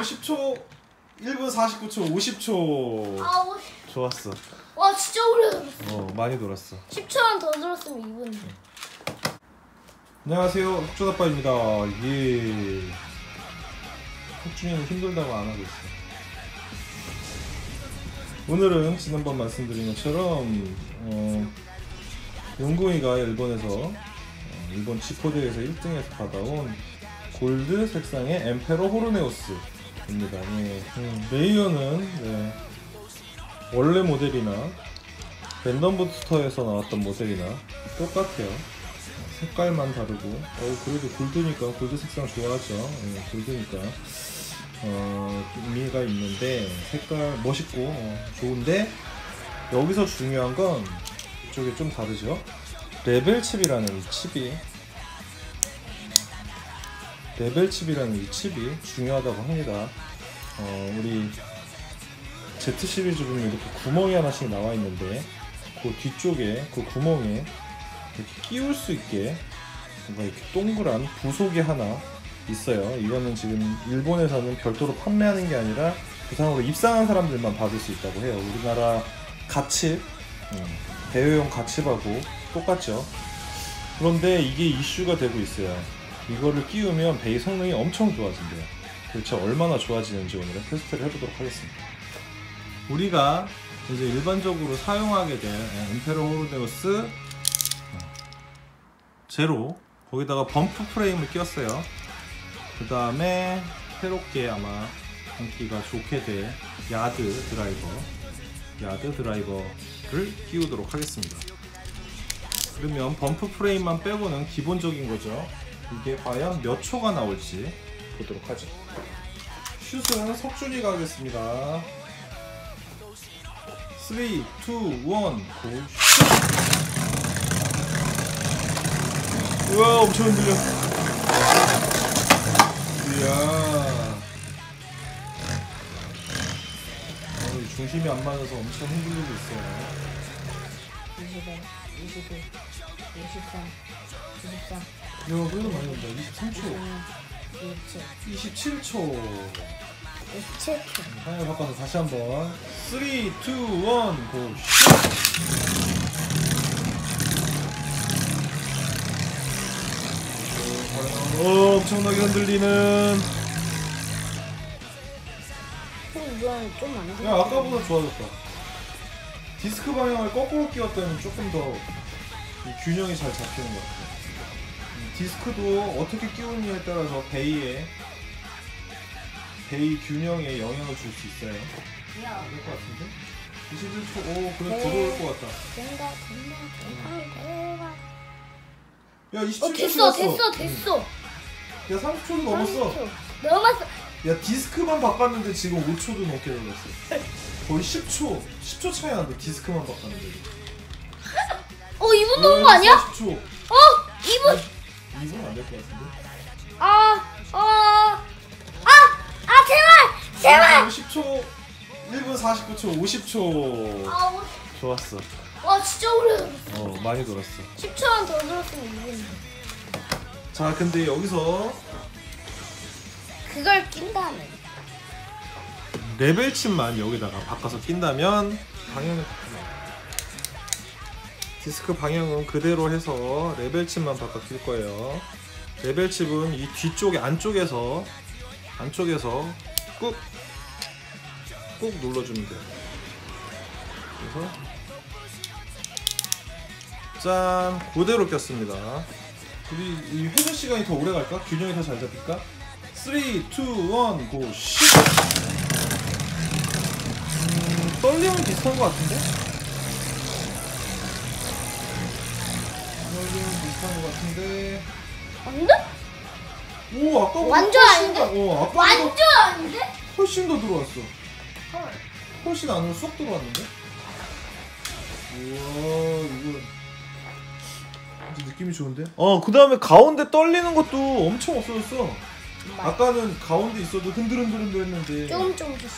10초 1분 49초 50초. 아, 오, 좋았어. 와 진짜 오래 들었어. 어 많이 놀았어. 10초만 더 들었으면 2분. 안녕하세요. 흑준아빠입니다. 예. 흑준이는 힘들다고 안 하고 있어 오늘은 지난번 말씀드린 것처럼 어, 용궁이가 일본에서 어, 일본 지포대에서 1등에서 받아온 골드 색상의 엠페로 호르네오스 입니다. 예. 음, 레이어는 네, 원래 모델이나 랜덤 부스터에서 나왔던 모델이나 똑같아요. 색깔만 다르고. 어 그래도 골드니까 골드 색상 좋아하죠. 예, 골드니까. 어 의미가 있는데 색깔 멋있고 어, 좋은데 여기서 중요한 건 이쪽에 좀 다르죠. 레벨 칩이라는 이 칩이 레벨 칩이라는 이 칩이 중요하다고 합니다 어 우리 Z 시리즈 보면 이렇게 구멍이 하나씩 나와 있는데 그 뒤쪽에 그 구멍에 이렇게 끼울 수 있게 뭔가 이렇게 동그란 부속이 하나 있어요. 이거는 지금 일본에서는 별도로 판매하는 게 아니라 부상으로 입상한 사람들만 받을 수 있다고 해요. 우리나라 가칩, 음, 대회용 가칩하고 똑같죠. 그런데 이게 이슈가 되고 있어요. 이거를 끼우면 베이 성능이 엄청 좋아진대요. 도대체 얼마나 좋아지는지 오늘은 테스트를 해보도록 하겠습니다. 우리가 이제 일반적으로 사용하게 될 엠페로 호르데우스 제로 거기다가 범프 프레임을 끼웠어요. 그 다음에 새롭게 아마 인기가 좋게 될 야드 드라이버 야드 드라이버를 끼우도록 하겠습니다. 그러면 범프 프레임만 빼고는 기본적인 거죠. 이게 과연 몇 초가 나올지 보도록 하죠. 슛은 석준이가 하겠습니다. 3, 2, 1, 고 슛! 우와 엄청 흔들려 이야 어, 이 중심이 안 맞아서 엄청 흔들리고 있어요 21, 22, 23, 24, 야 그래도 많이 온다 23초 27, 27초. 27초. 방향을 바꿔서 다시 한 번. 3, 2, 1, 고. 슛! 어, 엄청나게 흔들리는. 그럼 이건 좀 많이 야 아까보다 좋아졌다. 디스크 방향을 거꾸로 끼웠더니 조금 더 이 균형이 잘 잡히는 것 같아 이 디스크도 어떻게 끼우느냐에 따라서 베이에 베이 균형에 영향을 줄 수 있어요 야, 될것 같은데? 21초 오 그래 네. 들어올 것 같다 된다, 된다, 된다. 야 27초 어, 됐어, 됐어, 됐어. 야 30초도 넘었어 30초. 넘었어. 야 디스크만 바꿨는데 지금 5초도 넘게 걸렸어 거의 10초 10초 차이 난다 디스크만 바꿨는데 어, 2분 넘은 거 아니야? 40초 어, 2분. 2분 안될 것 같은데 아, 어, 아, 아, 제발, 제발. 10초 1분 49초 50초 아, 오, 좋았어 와, 진짜 오래. 어 많이 돌았어 10초만 더 들었으면 2분. 자 근데 여기서 그걸 낀 다음에. 레벨 칩만 여기다가 바꿔서 낀다면 바꾸면 디스크 방향은 그대로 해서 레벨 칩만 바꿔 낄 거예요 레벨 칩은 이 뒤쪽에 안쪽에서 안쪽에서 꾹 꾹 눌러주면 돼요 그래서 짠 그대로 꼈습니다 우리 이 회전 시간이 더 오래 갈까? 균형이 더 잘 잡힐까? 3, 2, 1, 고, 슛! 음, 떨림은 비슷한 것 같은데? 떨림은 비슷한 것 같은데. 안 돼? 오, 아까보다 완전 훨씬 아닌데? 더, 어, 아까보다 완전 아닌데? 훨씬 더 들어왔어. 헐. 훨씬 안으로 쏙 들어왔는데? 우와, 이거. 아주 느낌이 좋은데? 어, 그 다음에 가운데 떨리는 것도 엄청 없어졌어. 아까는 가운데 있어도 흔들흔들흔들 했는데. 조금 조금씩.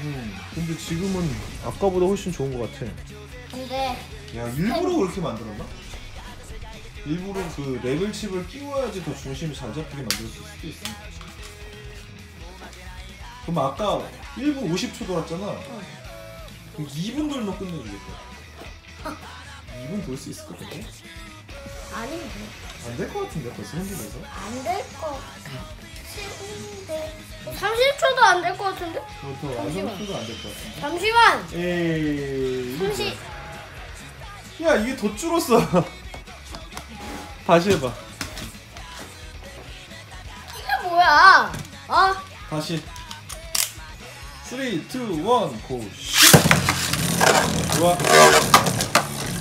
음, 근데 지금은 아까보다 훨씬 좋은 것 같아. 근데 야, 일부러 그렇게 만들었나? 일부러 그 레벨 칩을 끼워야지 더 중심이 잘 잡히게 만들 수 있을 수도 있어. 그럼 아까 1분 50초 돌았잖아. 그럼 2분 돌면 끝내주겠다. 2분 돌 수 있을 것 같은데? 아닌데. 안될 것 같은데 벌써 흥분해서? 안될 거. 같은데. 30초도 안 될 것 같은데? 그것도 잠시만. 완성도도 안 될 것 같은데? 잠시만. 에이. 이게 30. 뭐야. 야 이게 더 줄었어. 다시 해봐. 이게 뭐야? 아, 다시. 3, 2, 1, 고! 슛! 좋아.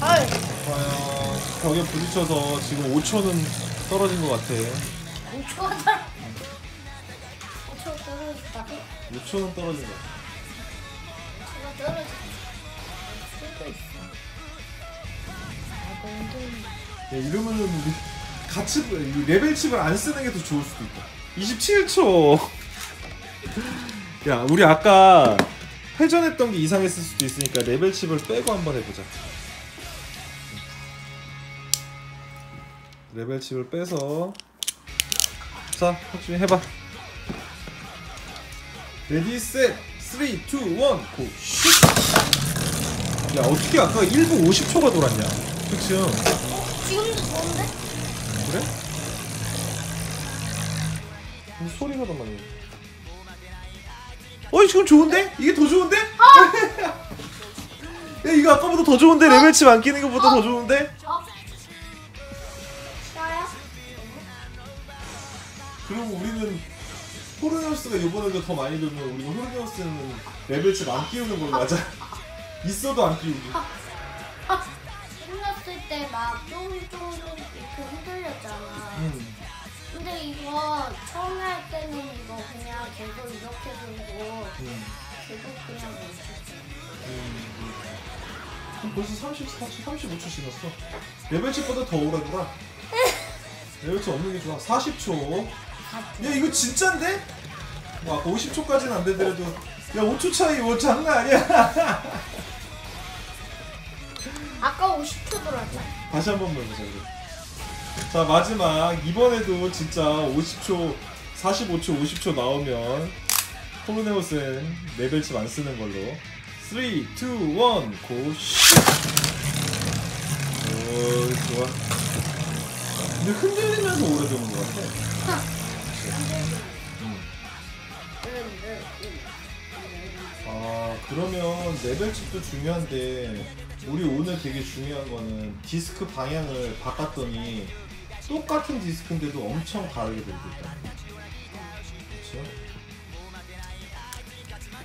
아이, 과연 벽에 부딪혀서 지금 5초는 떨어진 것 같아. 5초 달. 5초 떨어졌다. 5초는 떨어진 것 같아. 5초가 떨어졌다. 쓰고 있어. 아, 너무 야, 이러면은 우리 같이 이 레벨 칩을 안 쓰는 게 더 좋을 수도 있다. 27초. 야, 우리 아까 회전했던 게 이상했을 수도 있으니까 레벨 칩을 빼고 한번 해보자. 레벨 칩을 빼서 자, 확실히 해봐. 레디 셋 3, 2, 1, 고! 슛! 야, 어떻게 아까 1분 50초가 돌았냐? 그치? 지금도 좋은데? 그래? 근데 소리가 더 많이. 어이 지금 좋은데? 이게 더 좋은데? 야 이거 아까보다 더 좋은데 레벨칩 안 끼는 것보다 더 좋은데? 어? 싫어요? 그럼 우리는 호르네우스가 이번에도 더 많이 돌면 우리는 호르네우스는 레벨칩 안 끼우는 걸로 하자. 있어도 안 끼우기. 끝났을 때막 조금 이렇게 흔들렸잖아. 음. 근데 이거 처음에 할 때는 이거 그냥 계속 이렇게 돌고 음. 계속 그냥 멈췄어. 음. 그럼 벌써 34초, 35초 지났어. 레벨칩보다 더 오래 돌아. 레벨칩 없는 게 좋아. 40초. 야 이거 진짠데? 뭐 아까 50초까지는 안 되더라도 야 5초 차이 뭐 장난 아니야 아까 50초 돌았다. 다시 한 번만 해보자 그래 자 마지막 이번에도 진짜 50초 45초 50초 나오면 호르네오스는 레벨칩 안 쓰는 걸로 3, 2, 1, 고! 슛! 오 좋아 근데 흔들리면서 오래 도는 것 같아 음. 아 그러면 레벨칩도 중요한데 우리 오늘 되게 중요한 거는 디스크 방향을 바꿨더니 똑같은 디스크인데도 엄청 다르게 들고 있다. 그렇죠?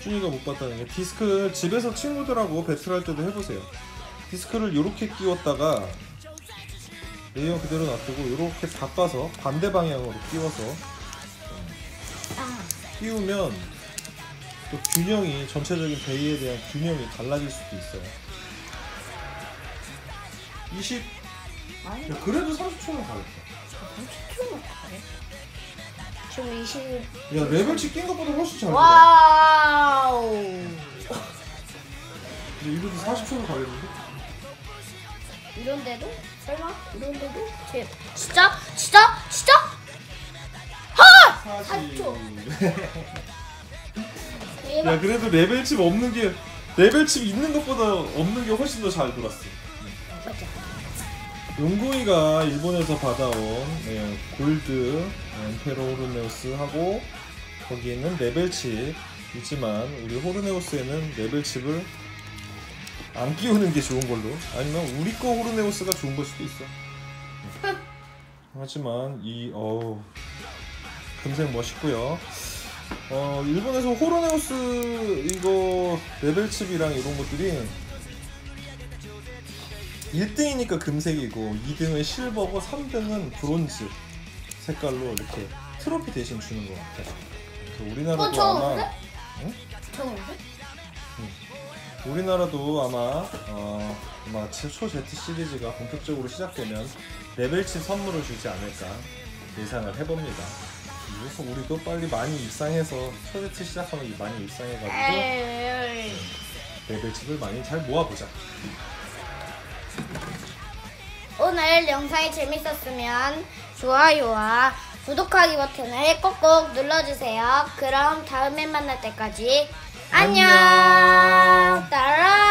준이가 못 봤다는 게 디스크를 집에서 친구들하고 배틀할 때도 해보세요. 디스크를 이렇게 끼웠다가 레이어 그대로 놔두고 이렇게 바꿔서 반대 방향으로 끼워서 아, 끼우면 또 균형이 전체적인 베이에 대한 균형이 달라질 수도 있어요. 20. 아니, 야 그래도 30초는 가겠다. 30초만 가래. 지금 20. 야 레벨치 낀 것보다 훨씬 잘 돼. 와우. 이것도 40초는 가겠는데? 이런데도? 설마? 이런데도? 제 진짜? 진짜? 진짜? 40. 야대 박. 그래도 레벨칩 없는 게 레벨칩 있는 것보다 없는 게 훨씬 더 잘 돌았어. 맞아. 용구이가 일본에서 받아온 네, 골드 엠페로 호르네우스 하고 거기에는 레벨칩 있지만 우리 호르네우스에는 레벨칩을 안 끼우는 게 좋은 걸로 아니면 우리 거 호르네우스가 좋은 걸 수도 있어 네. 하지만 이 어우 금색 멋있고요 어 일본에서 호르네우스 이거 레벨칩이랑 이런 것들이 1등이니까 금색이고 2등은 실버고 3등은 브론즈 색깔로 이렇게 트로피 대신 주는 것 같아. 그래서 우리나라도 어? 아마 응? 좋은데? 우리나라도 아마 어, 아마 초 Z 시리즈가 본격적으로 시작되면 레벨칩 선물을 주지 않을까 예상을 해봅니다. 그래서 우리도 빨리 많이 입상해서 초 Z 시작하면 많이 입상해가지고 에이. 레벨칩을 많이 잘 모아보자. 오늘 영상이 재밌었으면 좋아요와 구독하기 버튼을 꼭꼭 눌러주세요. 그럼 다음에 만날 때까지 안녕. 안녕.